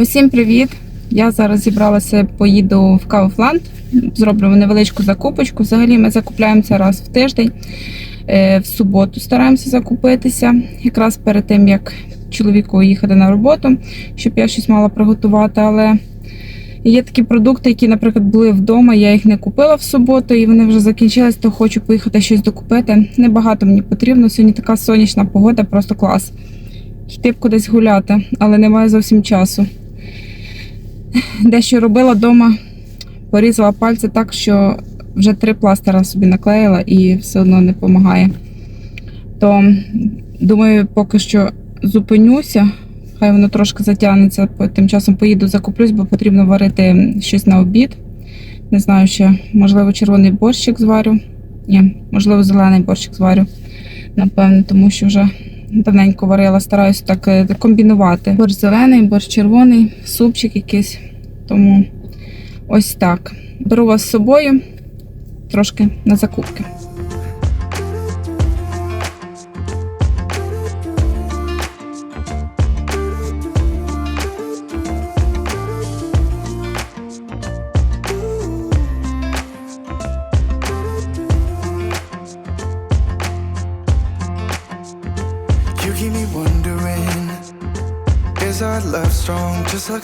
Усім привіт! Я зараз зібралася, поїду в Кауфланд, зроблю невеличку закупочку. Взагалі ми закупляємося раз в тиждень. Е, В суботу стараємося закупитися, якраз перед тим, як чоловіку їхати на роботу, щоб я щось мала приготувати. Але є такі продукти, які, наприклад, були вдома, я їх не купила в суботу, і вони вже закінчились, то хочу поїхати щось докупити. Небагато мені потрібно. Сьогодні така сонячна погода, просто клас. Йти б кудись гуляти, але немає зовсім часу дещо робила вдома, порізала пальці так, що вже три пластира собі наклеїла і все одно не допомагає. То думаю, поки що зупинюся, хай воно трошки затягнеться, тим часом поїду закуплюсь, бо потрібно варити щось на обід. Не знаю ще, можливо, червоний борщик зварю. Ні, можливо, зелений борщик зварю. Напевно, тому що вже давненько варила, стараюся так е, комбінувати. Борщ зелений, борщ червоний, супчик якийсь. Тому ось так. Беру вас з собою трошки на закупки.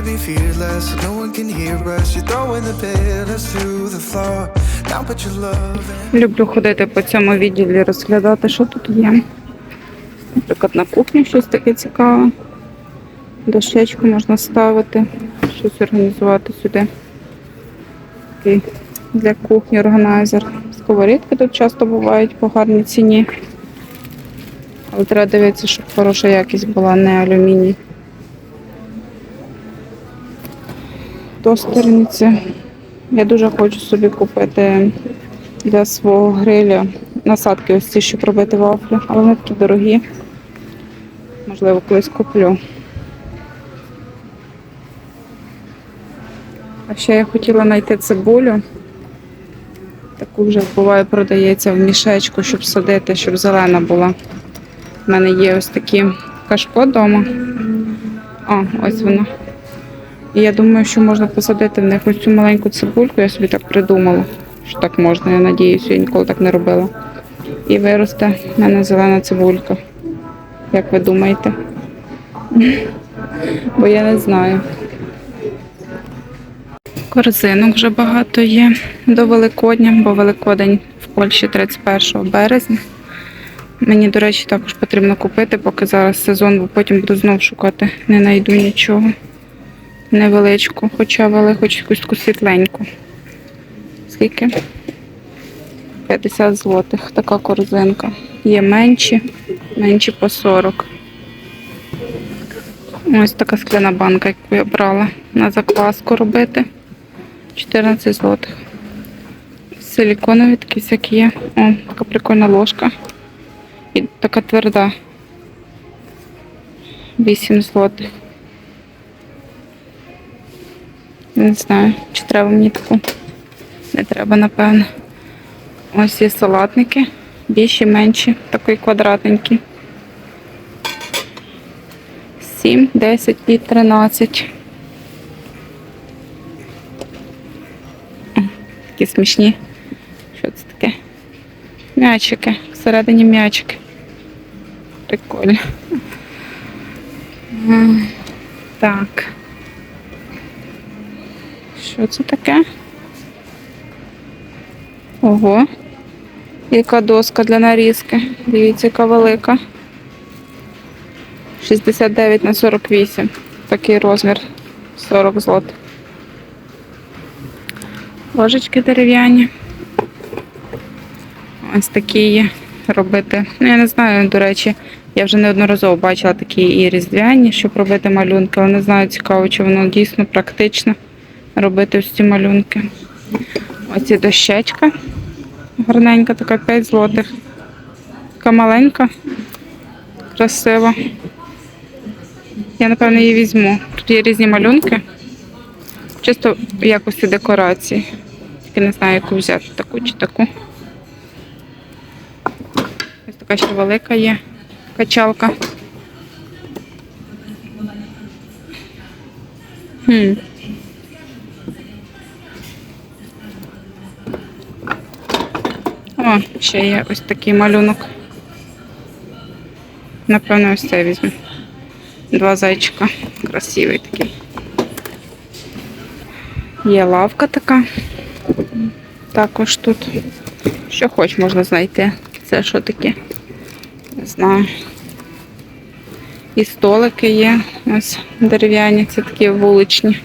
to be fearless, so no one can hear us. You're throwing the pillars through the floor. Now put your love. Люблю ходити по цьому відділі, розглядати, що тут є. Наприклад, на кухні щось таке цікаве. Дощечку можна ставити, щось організувати сюди. Такий для кухні органайзер. Сковорідки тут часто бувають по гарній ціні. Але треба дивитися, щоб хороша якість була, не алюміній. Тостерниці. Я дуже хочу собі купити для свого гриля насадки ось ці, щоб робити вафлі, але вони такі дорогі. Можливо, колись куплю. А ще я хотіла знайти цибулю. Таку вже буває продається в мішечку, щоб садити, щоб зелена була. У мене є ось такі кашпо вдома. А, ось вона. І я думаю, що можна посадити в них ось цю маленьку цибульку, я собі так придумала, що так можна, я надіюся, я ніколи так не робила. І виросте в мене зелена цибулька. Як ви думаєте? Бо я не знаю. Корзинок вже багато є до Великодня, бо Великодень в Польщі 31 березня. Мені, до речі, також потрібно купити, поки зараз сезон, бо потім буду знов шукати. Не знайду нічого невеличку, хоча вели хоч якусь таку світленьку. Скільки? 50 злотих така корзинка. Є менші, менші по 40. Ось така скляна банка, яку я брала на закваску робити. 14 злотих. Силіконові такі всякі є. О, така прикольна ложка. І така тверда. 8 злотих. Не знаю, чи треба мені таку. Не треба, напевно. Ось є салатники. Більші, менші, такий квадратненький. 7, 10 і 13. Такі смішні. Що це таке? М'ячики. Всередині м'ячики. Прикольно. Так. Що це таке? Ого. Яка доска для нарізки. Дивіться, яка велика. 69 на 48. Такий розмір. 40 злот. Ложечки дерев'яні. Ось такі є. Робити. Ну, я не знаю, до речі, я вже неодноразово бачила такі і різдвяні, щоб робити малюнки, але не знаю, цікаво, чи воно дійсно практично робити ось ці малюнки. Ось і дощечка. Гарненька така 5 злотих. Така маленька, красива. Я, напевно, її візьму. Тут є різні малюнки. Чисто в якості декорації. Тільки не знаю, яку взяти, таку чи таку. Ось така ще велика є качалка. Хм. О, ще є ось такий малюнок. Напевно, ось це візьму. Два зайчика. Красивий такий. Є лавка така. Також тут. Що хоч можна знайти. Це що таке? Не знаю. І столики є. Ось дерев'яні, це такі вуличні.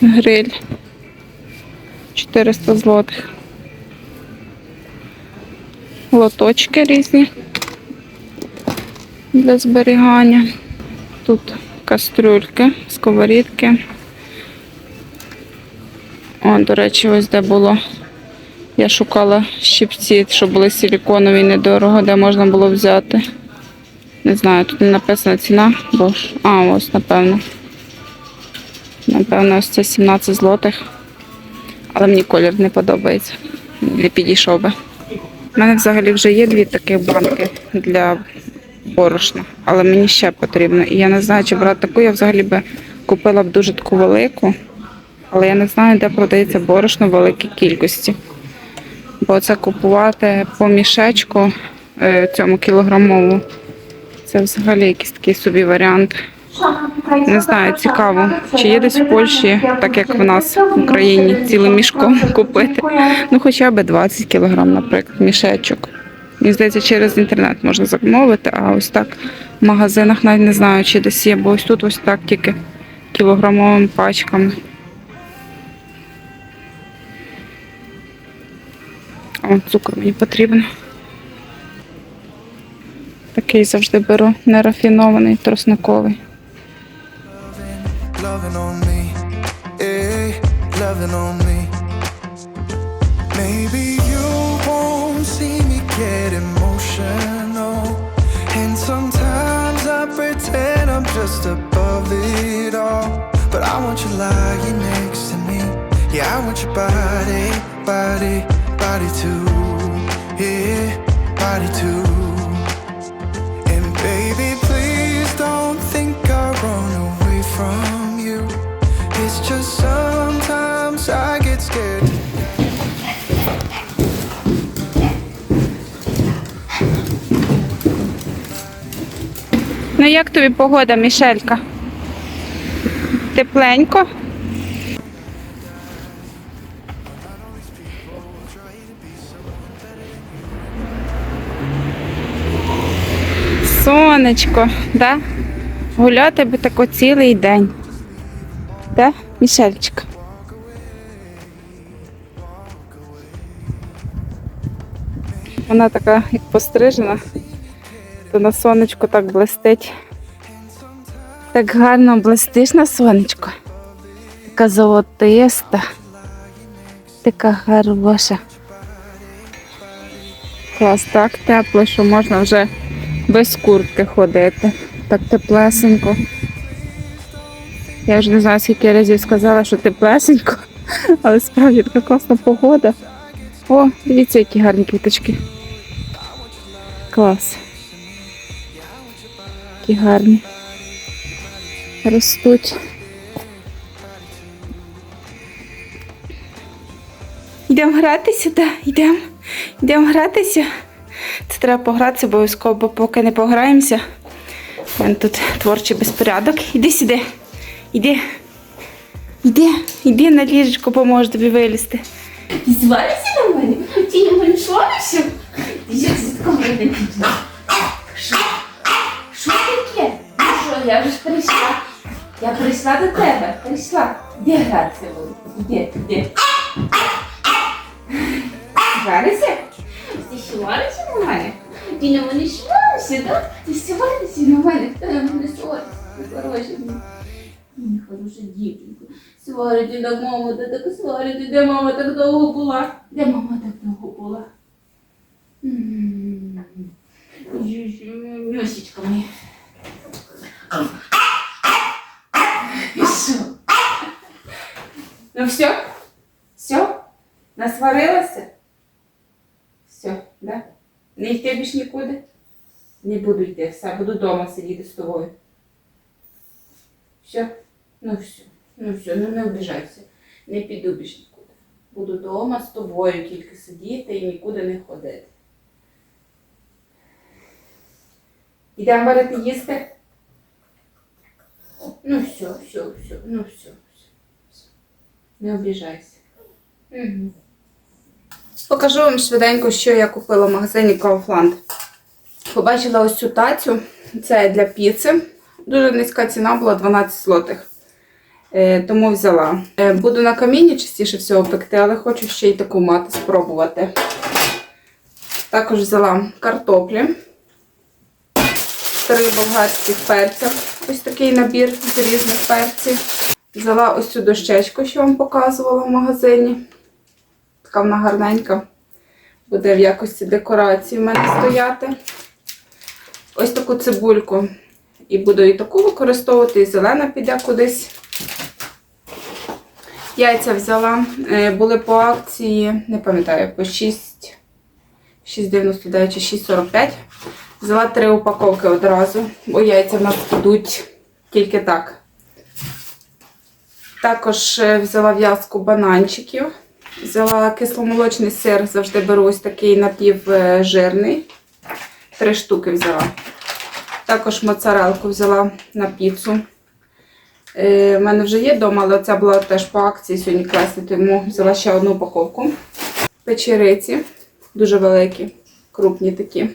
Гриль. 400 злотих. Лоточки різні для зберігання. Тут кастрюльки, сковорідки. О, до речі, ось де було. Я шукала щипці, щоб були силіконові недорого, де можна було взяти. Не знаю, тут не написана ціна, бо ж. А, ось, напевно. Напевно, ось це 17 злотих. Але мені колір не подобається. Не підійшов би. У мене взагалі вже є дві такі банки для борошна, але мені ще потрібно. І я не знаю, чи брати таку. Я взагалі би купила б дуже таку велику, але я не знаю, де продається борошно в великій кількості. Бо це купувати по мішечку е, цьому кілограмову. Це взагалі якийсь такий собі варіант. Не знаю, цікаво, чи є десь в Польщі, так як в нас в Україні, цілим мішком купити. Ну, хоча б 20 кілограм, наприклад, мішечок. Мені здається, через інтернет можна замовити, а ось так в магазинах навіть не знаю, чи десь є, бо ось тут ось так тільки кілограмовими пачками. О, цукор мені потрібен. Такий завжди беру, нерафінований, тросниковий. Loving on me, eh, loving on me. Maybe you won't see me get emotional, and sometimes I pretend I'm just above it all. But I want you lying next to me. Yeah, I want your body, body, body too. Yeah, body too. Ну як тобі погода, Мішелька? Тепленько? Сонечко, да? Гуляти би тако цілий день. Да, Мішельчик? Вона така, як пострижена, то на сонечку так блистить. Так гарно блистиш на сонечко. Така золотиста. Така хороша. Клас, так тепло, що можна вже без куртки ходити. Так теплесенько. Я вже не знаю, скільки разів сказала, що теплесенько, але справді така класна погода. О, дивіться, які гарні квіточки. Клас. Які гарні. Ростуть. Йдемо гратися, так, йдемо. Йдемо гратися. Це треба погратися обов'язково, бо поки не пограємося. У тут творчий безпорядок. Іди сюди. Іди. Іди, іди на ліжечко, поможе тобі вилізти. Ти звалишся на мене? Ти не мене свалишся? Ти як з такого не підна? я вже прийшла. Я прийшла до тебе. Прийшла. Де гратися буду? Де? Де? Жарися? Ти сівалися на мене? Ти на мене сівалися, так? Ти сівалися на мене. Хто на мене сівалися? Хороший. Мій хороша дівчинка. Сварить, так мама, та так сварити, Де мама так довго була? Де мама так довго була? Носічка моя. І? Ну все? Все? Насварилася? Все, да? Не йти більш нікуди? Не буду йти, все, буду вдома сидіти з тобою. Все? Ну все, ну все, ну не обіжайся. Не піду більш нікуди. Буду вдома з тобою тільки сидіти і нікуди не ходити. Ідемо варити їсти. Ну все, все, все, ну все, все. все. Не обіжайся. Угу. Покажу вам швиденько, що я купила в магазині Kaufland. Побачила ось цю тацю. Це для піци. Дуже низька ціна була 12 злотих. Е, тому взяла. Е, буду на каміні частіше всього пекти, але хочу ще й таку мати спробувати. Також взяла картоплі. Три болгарських перця. Ось такий набір з різних перців. Взяла ось цю дощечку, що вам показувала в магазині. Така вона гарненька. Буде в якості декорації в мене стояти. Ось таку цибульку. І буду і таку використовувати, і зелена піде кудись. Яйця взяла. Е, Були по акції, не пам'ятаю, по 6, 6,99 чи 6,45. Взяла три упаковки одразу, бо яйця в нас йдуть тільки так. Також е, взяла в'язку бананчиків. Взяла кисломолочний сир, завжди беру ось такий напівжирний. Три штуки взяла. Також моцарелку взяла на піцу. Е, в мене вже є вдома, але ця була теж по акції сьогодні класні, тому взяла ще одну упаковку. Печериці, дуже великі, крупні такі.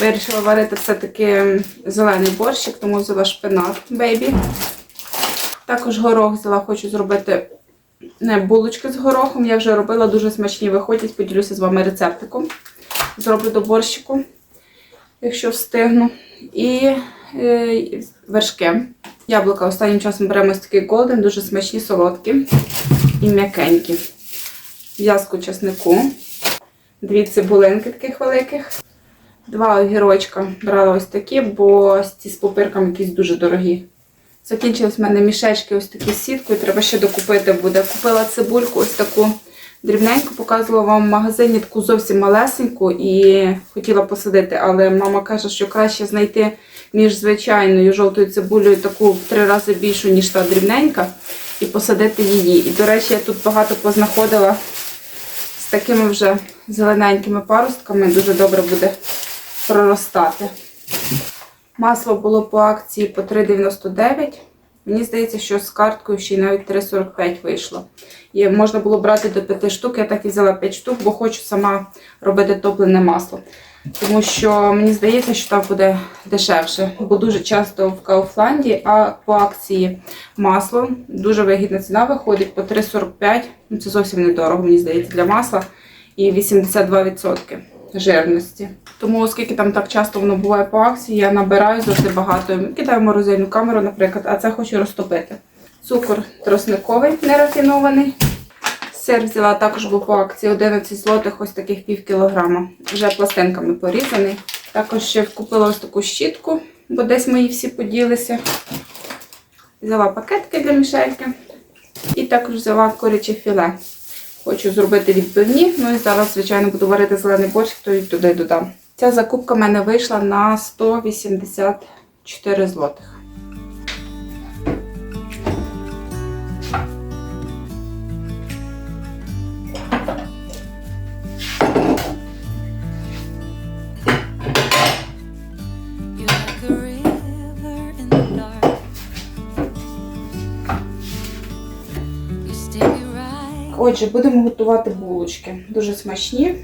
Вирішила варити все-таки зелений борщик, тому взяла шпинат бейбі. Також горох взяла, хочу зробити булочки з горохом. Я вже робила, дуже смачні виходять, поділюся з вами рецептиком. Зроблю до борщику, якщо встигну. І е, вершки. Яблука останнім часом беремо ось такий голден, дуже смачні, солодкі і м'якенькі. В'язку чеснику, дві цибулинки таких великих. Два огірочка брала ось такі, бо ці з пупирками якісь дуже дорогі. Закінчились в мене мішечки ось такі з сіткою, треба ще докупити буде. Купила цибульку ось таку дрібненьку, показувала вам в магазині таку зовсім малесеньку і хотіла посадити, але мама каже, що краще знайти між звичайною жовтою цибулею таку в три рази більшу, ніж та дрібненька, і посадити її. І, до речі, я тут багато познаходила з такими вже зелененькими паростками, дуже добре буде проростати. Масло було по акції по 3,99. Мені здається, що з карткою ще й навіть 3,45 вийшло. І можна було брати до 5 штук, я так і взяла 5 штук, бо хочу сама робити топлене масло. Тому що мені здається, що там буде дешевше, бо дуже часто в Кауфланді, а по акції масло дуже вигідна ціна виходить по 3,45. Ну, це зовсім недорого, мені здається, для масла. І 82% жирності. Тому, оскільки там так часто воно буває по акції, я набираю завжди багато. Кидаю в морозильну камеру, наприклад, а це хочу розтопити. Цукор тросниковий, нерафінований. Сир взяла також був по акції 11 злотих, ось таких пів кілограма. Вже пластинками порізаний. Також ще купила ось таку щітку, бо десь мої всі поділися. Взяла пакетки для мішельки. І також взяла куряче філе. Хочу зробити відбивні. Ну і зараз, звичайно, буду варити зелений борщ, то й туди додам. Ця закупка в мене вийшла на 184 злотих. Отже, будемо готувати булочки. Дуже смачні,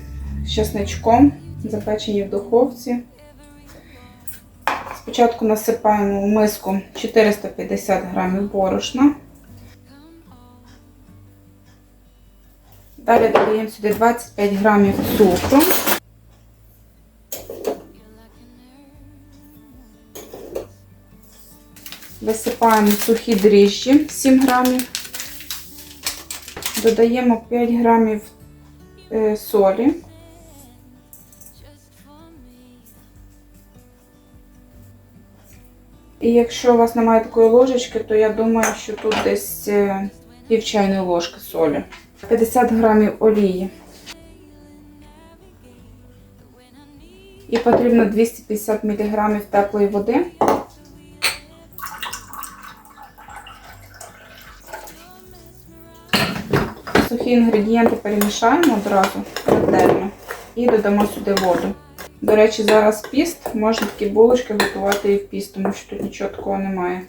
з чесничком, запечені в духовці. Спочатку насипаємо в миску 450 грамів борошна. Далі додаємо сюди 25 грамів цукру. Висипаємо сухі дріжджі 7 грамів. Додаємо 5 грамів е, солі. І якщо у вас немає такої ложечки, то я думаю, що тут десь е, пів чайної ложки солі. 50 грамів олії. І потрібно 250 мг теплої води. Сухі інгредієнти перемішаємо одразу ретельно і додамо сюди воду. До речі, зараз піст, можна такі булочки готувати і в піст, тому що тут нічого такого немає.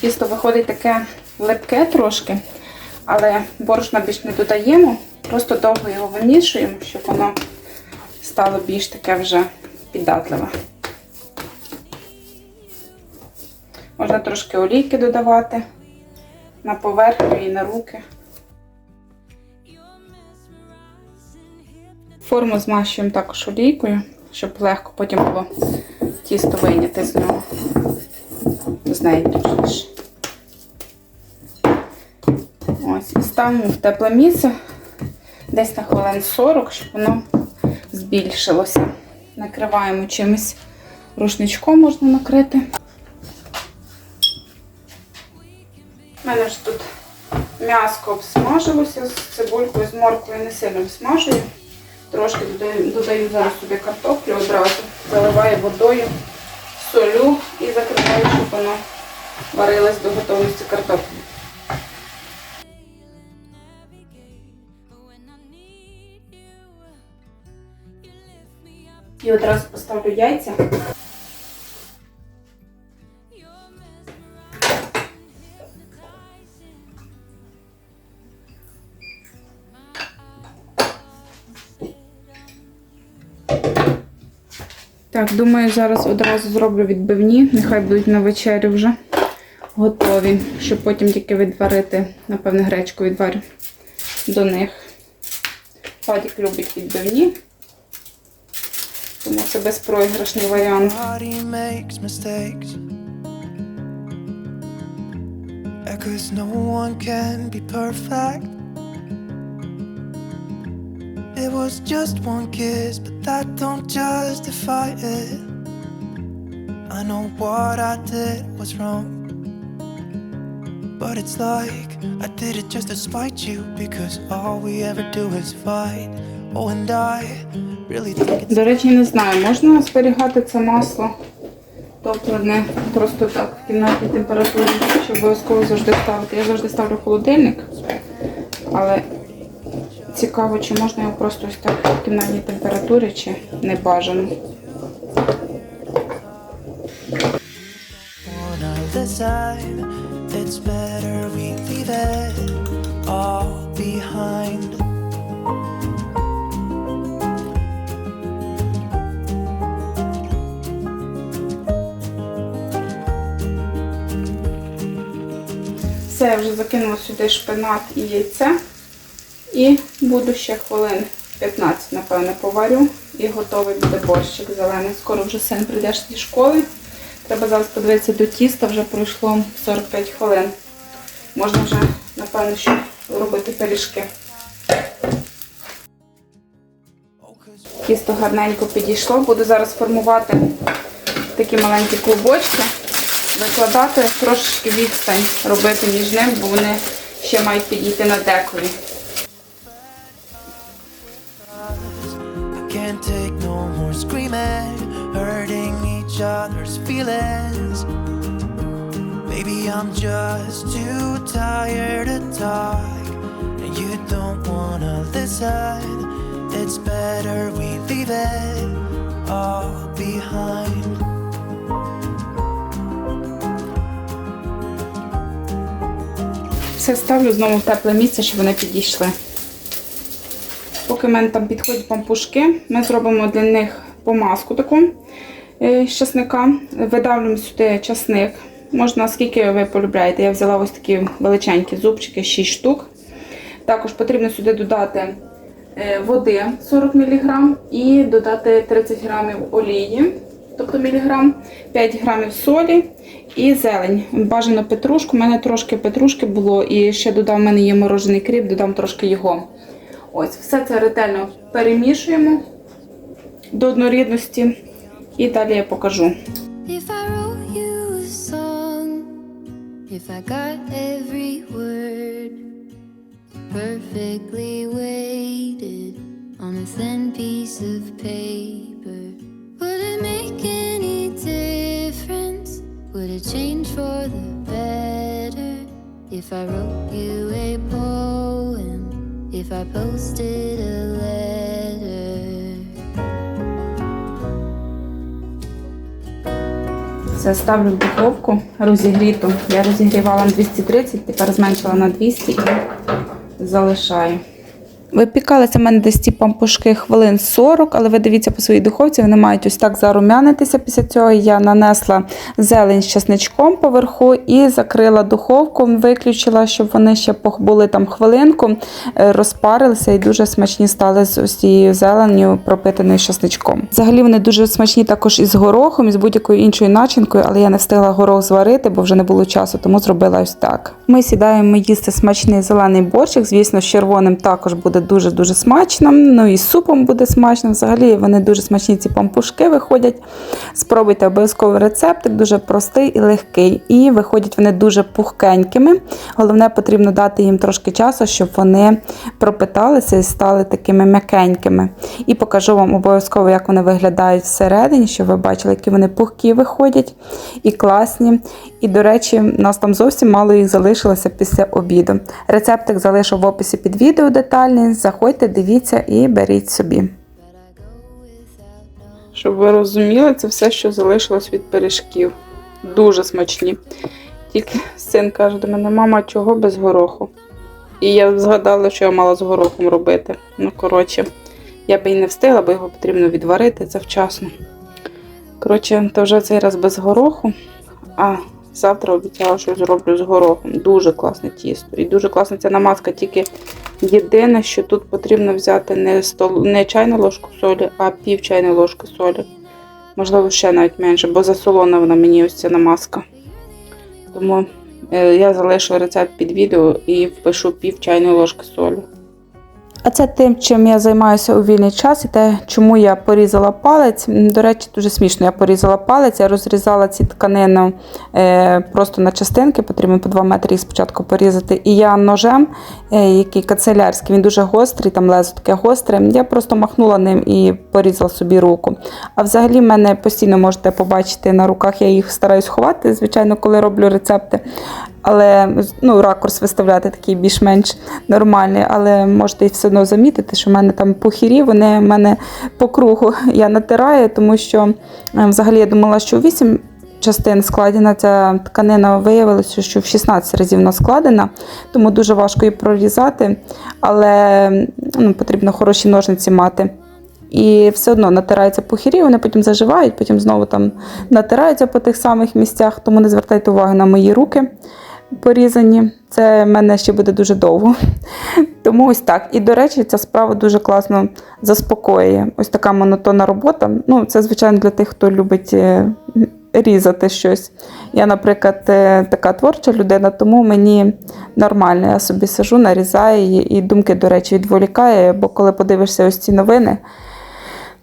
Тісто виходить таке липке трошки, але борошна більш не додаємо. Просто довго його вимішуємо, щоб воно стало більш таке вже піддатливе. Можна трошки олійки додавати на поверхню і на руки. Форму змащуємо також олійкою, щоб легко потім було тісто вийняти з нього. З неї точніше. Ось, ставимо в тепле місце десь на хвилин 40, щоб воно збільшилося. Накриваємо чимось рушничком можна накрити. У мене ж тут м'яско обсмажилося з цибулькою, з морквою не сильно обсмажую. Трошки додаю зараз собі картоплю одразу, заливаю водою, солю і закриваю, щоб воно варилось до готовності картоплі. І одразу поставлю яйця. Так, думаю, зараз одразу зроблю відбивні. Нехай будуть на вечерю вже готові, щоб потім тільки відварити, напевне, гречку відварю до них. Владик любить відбивні, тому це безпроіграшний варіант. 'cause no one can be perfect. It was just one kiss, but that don't justify it. I know what I did was wrong. But it's like I did it just to spite you because all we ever do is fight. Oh, and I really think it's До речі, не знаю, можна зберігати це масло, тобто не просто так в кімнатній температурі, що обов'язково завжди ставити. Я завжди ставлю холодильник, але цікаво, чи можна його просто ось так в кімнатній температурі, чи не бажано. Все, я вже закинула сюди шпинат і яйце. І буду ще хвилин 15, напевно, поварю. І готовий буде борщик зелений. Скоро вже син прийде зі школи. Треба зараз подивитися до тіста, вже пройшло 45 хвилин. Можна вже, напевно, що робити пиріжки. Тісто гарненько підійшло. Буду зараз формувати такі маленькі клубочки, викладати трошечки відстань робити між ним, бо вони ще мають підійти на декові. can't take no more screaming, hurting each other's feelings. Maybe I'm just too tired to talk, and you don't wanna listen. It's better we leave it all behind. Все ставлю знову в тепле місце, щоб вони підійшли. Поки мене там підходять пампушки, ми зробимо для них помазку таку е, з часника. Видавлюємо сюди часник. Можна скільки ви полюбляєте. Я взяла ось такі величенькі зубчики, 6 штук. Також потрібно сюди додати е, води 40 мг і додати 30 г олії. тобто міліграм, 5 грамів солі і зелень. Бажано петрушку. У мене трошки петрушки було, і ще додав, в мене є морожений кріп, додам трошки його. Ось, все це ретельно перемішуємо до однорідності. І далі я покажу. Perfectly weighted on a thin piece of paper, would it make any difference? Would it change for the better if I wrote you a poem? If I posted a letter? Це ставлю в духовку розігріту. Я розігрівала на 230, тепер зменшила на 200 і залишаю. Випікалися в мене десь ці пампушки хвилин 40, але ви дивіться по своїй духовці, вони мають ось так зарум'янитися. Після цього я нанесла зелень з часничком поверху і закрила духовку, виключила, щоб вони ще були там хвилинку, е, розпарилися і дуже смачні стали з ось цією зеленню, пропитаною часничком. Взагалі вони дуже смачні також із горохом, і з будь-якою іншою начинкою, але я не встигла горох зварити, бо вже не було часу, тому зробила ось так. Ми сідаємо їсти смачний зелений борщик. Звісно, з червоним також буде дуже-дуже смачно. Ну і з супом буде смачно. Взагалі вони дуже смачні, ці пампушки виходять. Спробуйте обов'язково рецептик, дуже простий і легкий. І виходять вони дуже пухкенькими. Головне, потрібно дати їм трошки часу, щоб вони пропиталися і стали такими м'якенькими. І покажу вам обов'язково, як вони виглядають всередині, щоб ви бачили, які вони пухкі виходять і класні. І, до речі, в нас там зовсім мало їх залишилося після обіду. Рецептик залишу в описі під відео детальний. Заходьте, дивіться і беріть собі. Щоб ви розуміли, це все, що залишилось від пиріжків. Дуже смачні. Тільки син каже до мене, мама, чого без гороху? І я згадала, що я мала з горохом робити. Ну, коротше, я би і не встигла, бо його потрібно відварити завчасно. Коротше, то вже цей раз без гороху. А завтра обіцяла, що зроблю з горохом. Дуже класне тісто. І дуже класна ця намазка. Тільки єдине, що тут потрібно взяти не, стол... не чайну ложку солі, а пів чайної ложки солі. Можливо, ще навіть менше, бо засолона вона мені ось ця намазка. Тому е, я залишу рецепт під відео і впишу пів чайної ложки солі. А це тим, чим я займаюся у вільний час, і те, чому я порізала палець. До речі, дуже смішно. Я порізала палець, я розрізала ці тканини е, просто на частинки, потрібно по 2 метри їх спочатку порізати. І я ножем, е, який канцелярський, він дуже гострий, там лезо таке гостре. Я просто махнула ним і порізала собі руку. А взагалі, мене постійно можете побачити на руках, я їх стараюсь ховати, звичайно, коли роблю рецепти. Але ну, ракурс виставляти такий більш-менш нормальний, але можете все одно замітити, що в мене там пухірі, вони в мене по кругу я натираю, тому що е, взагалі я думала, що 8 частин складена ця тканина виявилося, що в 16 разів вона складена, тому дуже важко її прорізати, але ну, потрібно хороші ножниці мати. І все одно натираються пухирі, вони потім заживають, потім знову там натираються по тих самих місцях, тому не звертайте увагу на мої руки порізані. Це в мене ще буде дуже довго. Тому ось так. І, до речі, ця справа дуже класно заспокоює. Ось така монотонна робота. Ну, це, звичайно, для тих, хто любить е, різати щось. Я, наприклад, е, така творча людина, тому мені нормально. Я собі сижу, нарізаю її, і думки, до речі, відволікає, бо коли подивишся ось ці новини,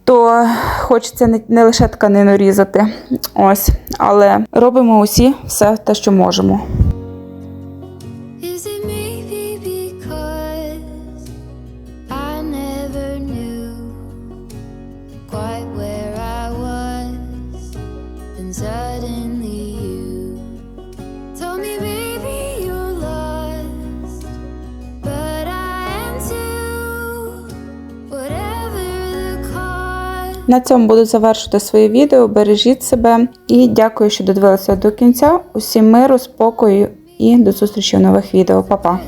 то хочеться не, лише тканину різати. Ось. Але робимо усі все те, що можемо. На цьому буду завершити своє відео. Бережіть себе і дякую, що додивилися до кінця. Усім миру, спокою і до зустрічі в нових відео. Па-па!